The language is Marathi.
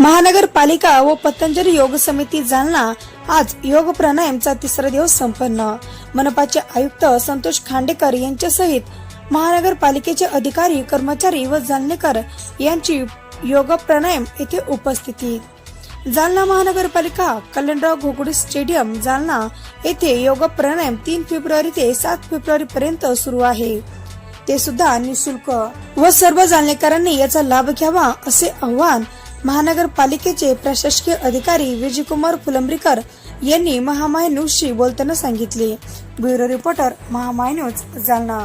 महानगरपालिका व पतंजली योग समिती जालना आज योग प्राणायामचा तिसरा दिवस संपन्न. मनपाचे आयुक्त संतोष खांडेकर यांच्यासहित महानगरपालिकेचे अधिकारी कर्मचारी व जालनेकर यांची योग प्राणायाम येथे उपस्थिती. जालना महानगरपालिका कल्याणराव घोगडे स्टेडियम जालना येथे योग प्राणायाम तीन फेब्रुवारी ते सात फेब्रुवारी पर्यंत सुरू आहे. ते सुद्धा निशुल्क. व सर्व जालनेकरांनी याचा लाभ घ्यावा असे आवाहन महानगरपालिकेचे प्रशासकीय अधिकारी विजयकुमार फुलंब्रीकर यांनी महामाय न्यूजशी बोलताना सांगितले. Bureau reporter Mahamay news Jalna.